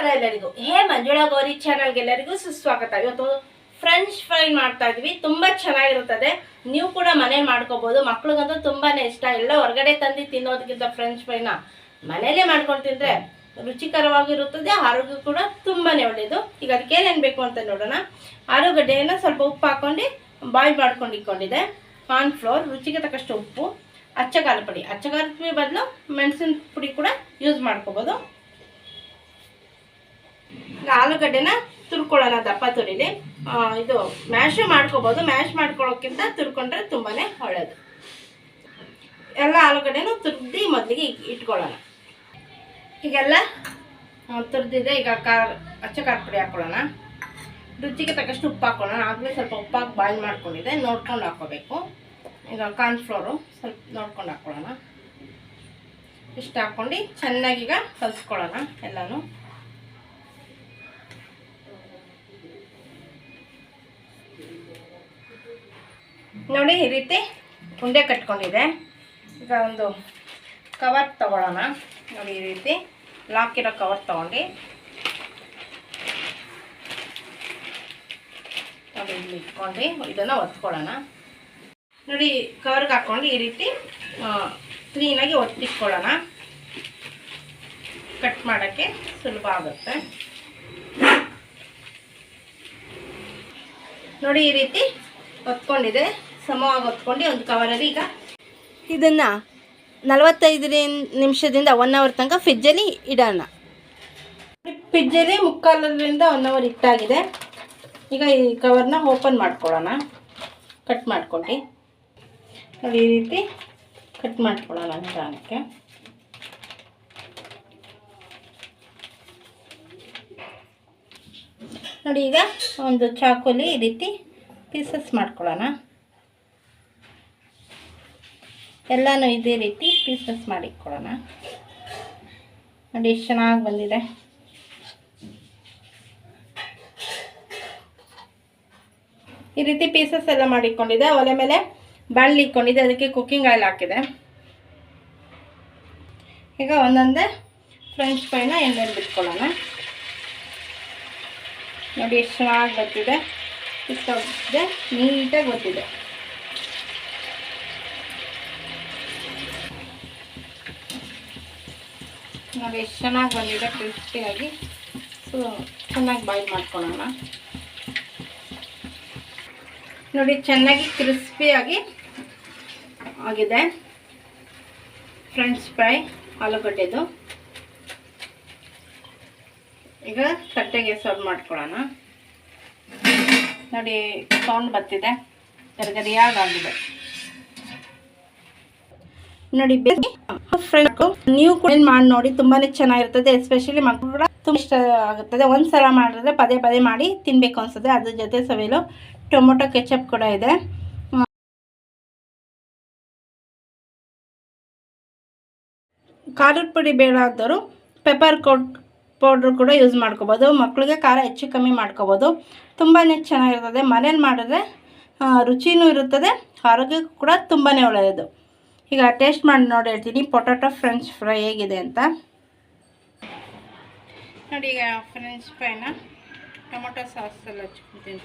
ನಮಸ್ಕಾರ ಎಲ್ಲರಿಗೂ. ಹೇ ಮಂಜುಳಾ ಗೌರಿ ಚಾನಲ್ಗೆಲ್ಲರಿಗೂ ಸುಸ್ವಾಗತ. ಇವತ್ತು ಫ್ರೆಂಚ್ ಫ್ರೈ ಮಾಡ್ತಾ ಇದ್ವಿ. ತುಂಬಾ ಚೆನ್ನಾಗಿರುತ್ತದೆ. ನೀವು ಕೂಡ ಮನೆ ಮಾಡ್ಕೋಬಹುದು ಮಕ್ಳಿಗಂತೂ ತುಂಬಾ ಇಷ್ಟ. ಎಲ್ಲ ಹೊರಗಡೆ ತಂದು ತಿನ್ನೋದಕ್ಕಿಂತ ಫ್ರೆಂಚ್ ಫ್ರೈನ ಮನೆಯಲ್ಲೇ ಮಾಡ್ಕೊಂಡು ತಿಂದರೆ ರುಚಿಕರವಾಗಿರುತ್ತದೆ ಆರೋಗ್ಯ ಕೂಡ ತುಂಬಾ ಒಳ್ಳೆಯದು. ಈಗ ಅದಕ್ಕೆ ಏನೇನು ಬೇಕು ಅಂತ ನೋಡೋಣ. ಆಲೂಗಡ್ಡೆಯನ್ನು ಸ್ವಲ್ಪ ಉಪ್ಪು ಹಾಕ್ಕೊಂಡು ಬಾಯ್ಲ್ ಮಾಡ್ಕೊಂಡು ಇಟ್ಕೊಂಡಿದೆ ಕಾರ್ನ್ಫ್ಲೋರ್ ರುಚಿಗೆ ತಕ್ಕಷ್ಟು ಉಪ್ಪು ಅಚ್ಚಗಾಲ ಪುಡಿ. ಅಚ್ಚಗಾಲ ಪುಡಿ ಬದಲು ಮೆಣಸಿನ ಪುಡಿ ಕೂಡ ಯೂಸ್ ಮಾಡ್ಕೋಬೋದು. ಆಲೂಗಡ್ಡೆನ ತುರ್ಕೊಳ್ಳೋಣ ದಪ್ಪ ತುರಿಲಿ. ಇದು ಮ್ಯಾಶು ಮಾಡ್ಕೋಬೋದು. ಮ್ಯಾಶ್ ಮಾಡ್ಕೊಳ್ಳೋಕ್ಕಿಂತ ತುರ್ಕೊಂಡ್ರೆ ತುಂಬಾನೇ ಒಳ್ಳೆಯದು ಎಲ್ಲ ಆಲೂಗಡ್ಡೆನೂ ತುರ್ದು ಮೊದಲಿಗೆ ಇಟ್ಕೊಳ್ಳೋಣ. ಈಗೆಲ್ಲ ತುರಿದಿದೆ. ಈಗ ಖಾರ, ಅಚ್ಚ ಖಾರ ಪುಡಿ ಹಾಕ್ಕೊಳ್ಳೋಣ ರುಚಿಗೆ ತಕ್ಕಷ್ಟು ಉಪ್ಪು ಹಾಕ್ಕೊಳ್ಳೋಣ ಆಗಲೇ ಸ್ವಲ್ಪ ಉಪ್ಪು ಹಾಕಿ ಬಾಯ್ಲ್ ಮಾಡ್ಕೊಂಡಿದೆ ನೋಡ್ಕೊಂಡು ಹಾಕೋಬೇಕು ಈಗ ಕಾರ್ನ್ಫ್ಲೋರು ಸ್ವಲ್ಪ ನೋಡ್ಕೊಂಡು ಹಾಕ್ಕೊಳ್ಳೋಣ ಇಷ್ಟು ಹಾಕ್ಕೊಂಡು ಈಗ ಕಲಿಸ್ಕೊಳ್ಳೋಣ ಎಲ್ಲನೂ. ನೋಡಿ, ಈ ರೀತಿ ಉಂಡೆ ಕಟ್ಕೊಂಡಿದೆ. ಈಗ ಒಂದು ಕವರ್ ತಗೊಳ್ಳೋಣ. ನೋಡಿ, ಈ ರೀತಿ ಲಾಕ್ ಇರೋ ಕವರ್ ತಗೊಂಡು. ನೋಡಿ, ಇಲ್ಲಿ ಇಟ್ಕೊಂಡು ಇದನ್ನು ಒತ್ಕೊಳ್ಳೋಣ. ನೋಡಿ ಕವರ್ಗೆ ಹಾಕ್ಕೊಂಡು ಈ ರೀತಿ ಕ್ಲೀನಾಗಿ ಒತ್ತಿಟ್ಕೊಳ್ಳೋಣ. ಕಟ್ ಮಾಡೋಕ್ಕೆ ಸುಲಭ ಆಗುತ್ತೆ. ನೋಡಿ, ಈ ರೀತಿ ಒತ್ಕೊಂಡಿದೆ. ಸಮವಾಗಿ ಹೊತ್ಕೊಂಡು ಒಂದು ಕವರಲ್ಲಿ ಈಗ ಇದನ್ನು ನಲವತ್ತೈದು ನಿಮಿಷದಿಂದ ಒನ್ ಅವರ್ ತನಕ ಫ್ರಿಜ್ಜಲ್ಲಿ ಇಡೋಣ. ಫ್ರಿಜ್ಜಲ್ಲಿ ಮುಕ್ಕಾಲರಿಂದ ಒನ್ ಅವರ್ ಇಟ್ಟಾಗಿದೆ ಈಗ ಈ ಕವರ್ನ ಓಪನ್ ಮಾಡ್ಕೊಳ್ಳೋಣ. ಕಟ್ ಮಾಡ್ಕೊಂಡು. ನೋಡಿ ಈ ರೀತಿ ಕಟ್ ಮಾಡ್ಕೊಳ್ಳೋಣ ನಿಧಾನಕ್ಕೆ. ನೋಡಿ ಈಗ ಒಂದು ಚಾಕುಲಿ ಈ ರೀತಿ ಪೀಸಸ್ ಮಾಡ್ಕೊಳ್ಳೋಣ. ಎಲ್ಲನೂ ಇದೇ ರೀತಿ ಪೀಸಸ್ ಮಾಡಿಕೊಳ್ಳೋಣ ನೋಡಿ ಎಷ್ಟು ಚೆನ್ನಾಗಿ ಬಂದಿದೆ. ಈ ರೀತಿ ಪೀಸಸ್ ಎಲ್ಲ ಮಾಡಿಕೊಂಡಿದೆ ಒಲೆ ಮೇಲೆ ಬಾಣಲಿ ಇಟ್ಕೊಂಡಿದೆ ಅದಕ್ಕೆ ಕುಕ್ಕಿಂಗ್ ಆಯಿಲ್ ಹಾಕಿದೆ. ಈಗ ಒಂದೊಂದೇ ಫ್ರೆಂಚ್ ಫ್ರೈನ ಎಣ್ಣೆಲಿ ಬಿಟ್ಕೊಳ್ಳೋಣ. ನೋಡಿ ಎಷ್ಟು ಚೆನ್ನಾಗಿ ಬರ್ತಿದೆ ಇಷ್ಟ ನೀಟಾಗಿ ಗೊತ್ತಿದೆ. ನೋಡಿ ಎಷ್ಟು ಚೆನ್ನಾಗಿ ಬಂದಿದೆ ಕ್ರಿಸ್ಪಿಯಾಗಿ. ಸೊ ಚೆನ್ನಾಗಿ ಬಾಯ್ಲ್ ಮಾಡ್ಕೊಳ್ಳೋಣ. ನೋಡಿ, ಚೆನ್ನಾಗಿ ಕ್ರಿಸ್ಪಿಯಾಗಿ ಆಗಿದೆ. ಫ್ರೆಂಚ್ ಫ್ರೈ ಆಲೂಗಡ್ಡೆದು. ಈಗ ತಟ್ಟೆಗೆ ಸರ್ವ್ ಮಾಡ್ಕೊಳ್ಳೋಣ. ನೋಡಿ ಸೌಂಡ್ ಬರ್ತಿದೆ. ಗರಿಗರಿಯಾಗಿ ಆಗಿದೆ. ನೋಡಿ ಫ್ರೆಂಡ್ ನೀವು ಕೂಡ ಮಾಡಿ ನೋಡಿ, ತುಂಬಾನೇ ಚೆನ್ನಾಗಿರ್ತದೆ ಎಸ್ಪೆಷಲಿ ಮಕ್ಕಳು ಕೂಡ ತುಂಬ ಇಷ್ಟ ಆಗುತ್ತದೆ. ಒಂದು ಸಲ ಮಾಡಿದ್ರೆ ಪದೇ ಪದೇ ಮಾಡಿ ತಿನ್ನಬೇಕು ಅನ್ಸುತ್ತೆ. ಅದ್ರ ಜೊತೆ ಸವಿಯಲು ಟೊಮೊಟೊ ಕೆಚಪ್ ಕೂಡ ಇದೆ. ಖಾರದ ಪುಡಿ ಬೇಡ ಆದವರು ಪೆಪ್ಪರ್ ಕೋಟ್ ಪೌಡ್ರ್ ಕೂಡ ಯೂಸ್ ಮಾಡ್ಕೋಬೋದು. ಮಕ್ಕಳಿಗೆ ಖಾರ ಹೆಚ್ಚು ಕಮ್ಮಿ ಮಾಡ್ಕೋಬೋದು. ತುಂಬಾ ಚೆನ್ನಾಗಿರ್ತದೆ. ಮನೇಲಿ ಮಾಡಿದ್ರೆ ರುಚಿನೂ ಇರುತ್ತದೆ, ಆರೋಗ್ಯಕ್ಕೂ ಕೂಡ ತುಂಬಾ ಒಳ್ಳೆಯದು. ಈಗ ಟೇಸ್ಟ್ ಮಾಡಿ ನೋಡಿ ಹೇಳ್ತೀನಿ. ಪೊಟ್ಯಾಟೊ ಫ್ರೆಂಚ್ ಫ್ರೈ ಹೇಗಿದೆ ಅಂತ. ನೋಡಿ ಈಗ ಫ್ರೆಂಚ್ ಫ್ರೈನ ಟೊಮೊಟೊ ಸಾಸಲ್ಲಿ ಹಚ್ಕೊಂಡು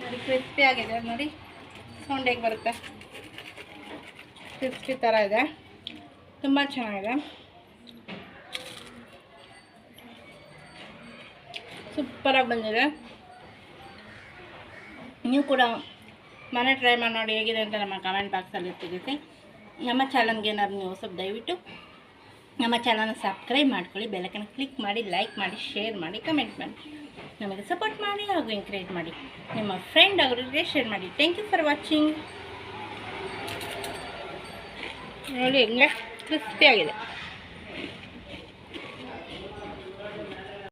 ನೋಡಿ ಕ್ರಿಸ್ಪಿ ಆಗಿದೆ. ನೋಡಿ ಸೌಂಡ್ ಹೇಗೆ ಬರುತ್ತೆ? ಕ್ರಿಸ್ಪಿ ಥರ ಇದೆ. ತುಂಬ ಚೆನ್ನಾಗಿದೆ. ಸೂಪರಾಗಿ ಬಂದಿದೆ. ನೀವು ಕೂಡ ಮನೆ ಟ್ರೈ ಮಾಡಿ ನೋಡಿ ಹೇಗಿದೆ ಅಂತ ನಮ್ಮ ಕಮೆಂಟ್ ಬಾಕ್ಸಲ್ಲಿ ತಿಳಿಸಿ ನಮ್ಮ ಚಾನಲ್ಗೆ ಏನಾದ್ರು ನೀವು ಸ್ವಲ್ಪ ದಯವಿಟ್ಟು ನಮ್ಮ ಚಾನಲ್ನ ಸಬ್ಸ್ಕ್ರೈಬ್ ಮಾಡ್ಕೊಳ್ಳಿ ಬೆಲಕನ್ನು ಕ್ಲಿಕ್ ಮಾಡಿ ಲೈಕ್ ಮಾಡಿ ಶೇರ್ ಮಾಡಿ ಕಮೆಂಟ್ ಮಾಡಿ. ನಮಗೆ ಸಪೋರ್ಟ್ ಮಾಡಿ ಹಾಗೂ ಎಂಕರೇಜ್ ಮಾಡಿ. ನಿಮ್ಮ ಫ್ರೆಂಡ್ ಅವರಿಗೆ ಶೇರ್ ಮಾಡಿ. ಥ್ಯಾಂಕ್ ಯು ಫಾರ್ ವಾಚಿಂಗ್ ನೋಡಿ ಹೆಂಗೆ ಕ್ರಿಸ್ಪಿ ಆಗಿದೆ.